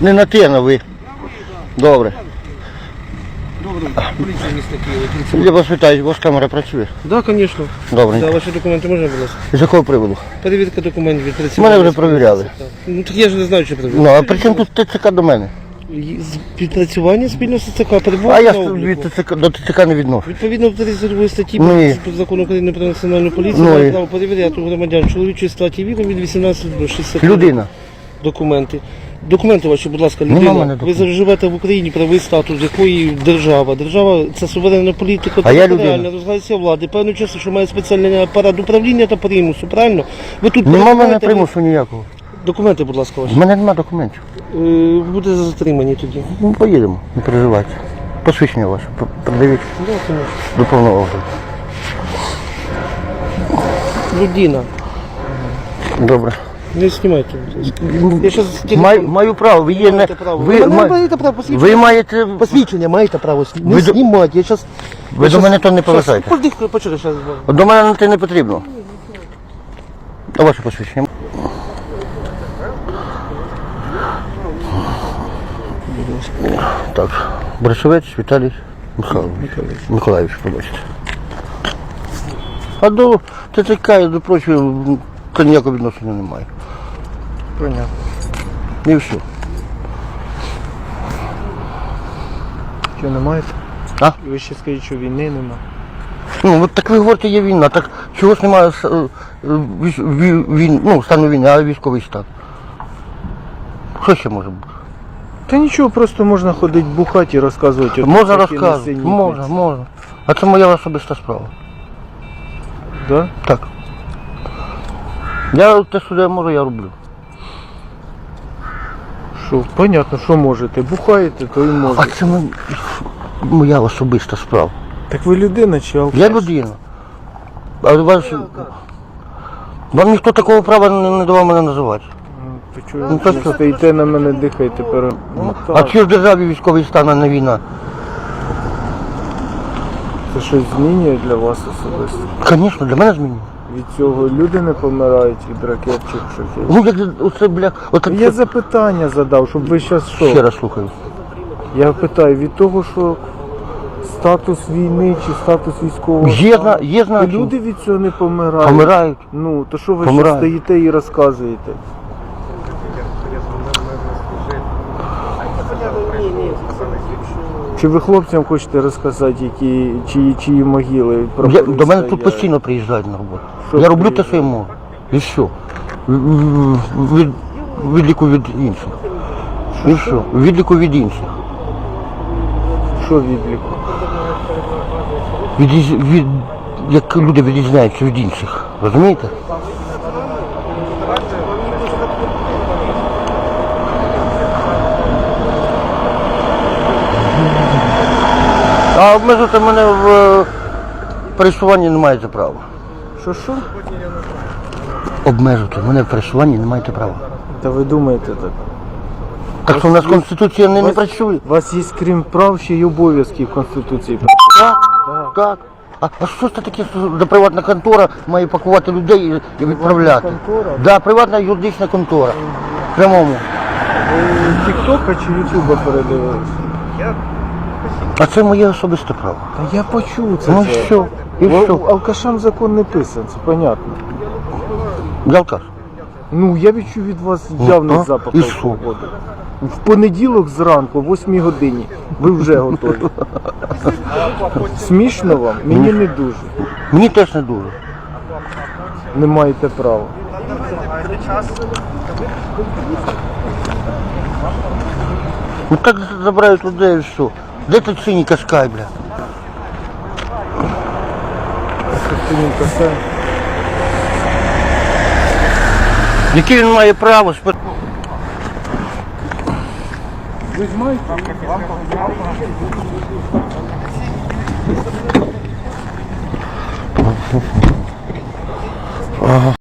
Не на ти, а на ви. Добре. Добре, поліція міста Києва. Я вас вітаю, у вас камера працює. Так, звісно. Добре. Да, ваші документи можна, будь ласка? З якого приводу? Перевірка документів від працівника. Мене вже перевіряли. Ну так я ж не знаю, що перевіряти. Ну, а при чому тут ТЦК до мене? Підпрацювання спільно з ТЦК А я на обліку. від ТЦК, до ТЦК не відношу. Відповідно до 32 статті Ну і? про закону України про національну поліцію Ну має і? право перевіряти у громадян чоловічої статі віком від 18 до 60 Людина. документи. Документи ваші, будь ласка, Нема людина. в мене Ви документів. живете в Україні, правовий статус, якої держава. Держава це суверенна політика, А я людина. розглядається влади. Певно часу, що має спеціальний апарат управління та примусу, правильно? Ви тут Нема в мене перебуваєте, ви- примусу ніякого. Документи, будь ласка, ваші. В мене нема документів. Е, Ви будете затримані тоді. Ну, поїдемо, не переживайте. Посвідчення ваше. п- Придивіть до повного огляду. Людина. Добре. Не знімайте. Я щас телефон- Маю, маю право, ви є не... Маєте право. Ви, Ви ма- маєте право посвідчення. ви маєте... Посвідчення маєте право сні- не Ви до- знімати. Я щас... Ви до мене то не. Подих- Почекай, зараз. До мене на те не потрібно. А ваше посвідчення? Так, Брашовець Віталій Михайлович. Миколаївич, побачите. А до ТЦК і до прочого то ніякого відношення немає. Понятно. І все. Що не маєте? А? Ви ще скажіть, що війни нема. Ну, от так ви говорите, є війна, так чого ж немає е, е, віс- ві- війн, ну, стану війни, а військовий стан? Що ще може бути? Та нічого, просто можна ходити бухати і розказувати. от Можна такі розказувати, несенітниці. можна, можна. А це моя особиста справа. Да? Так. Я те, що я можу, я роблю. Що, понятно, що можете. Бухаєте, то і А це мо- моя особиста справа. Так ви людина чи алкаш? Я людина. А вас, вам ніхто такого права не, не давав мене називати. Ну, то чого Ну, то що? стоїте на мене, дихаєте пере... Ну А так, чи ж в державі військовий стан, а не війна? це щось змінює для вас особисто. Звісно, для мене змінює. Від цього люди не помирають від ракет чи шахів. Ну, як оце, бля, оце, Я запитання задав, щоб ви зараз що? ще раз слухаю. Я питаю, від того, що статус війни чи статус військового Є, стану, є то значення. люди від цього не помирають. Помирають. Ну, то що ви ще Помирають. стоїте і розказуєте? Чи ви хлопцям хочете розказати, які чиї, чиї могили Я, до мене тут постійно приїжджають на роботу. Що я роблю те, що я можу. І все. Від, відліку від інших. І все. Відліку від інших. Що відліку? Від, від, як люди відрізняються від інших. Розумієте? Обмежити мене в е, пересуванні не маєте права. Що що? Обмежити мене в пересуванні не маєте права. Та ви думаєте так? Так що у нас Конституція не, не працює. У вас є крім прав ще й обов'язки в Конституції. Так, так. А, а що це таке, що за приватна контора має пакувати людей і, і відправляти? контора? Да, приватна юридична контора. В Прямому. Тіктока чи Ютуба передивились? А це моє особисте право. Та я почув це. Ну що? І що? Алкашам закон не писан, це понятно. Я алкаш. Ну, я відчув від вас явний а? запах І що? алкоголю. В понеділок зранку, о 8 годині, ви вже готові. Смішно вам? Мені не дуже. Мені теж не дуже. Не маєте права. Ну так забирають людей і все. Де ти синій кашкай, бля? Ти не касає. Яке він має право спи- Ви знаєте?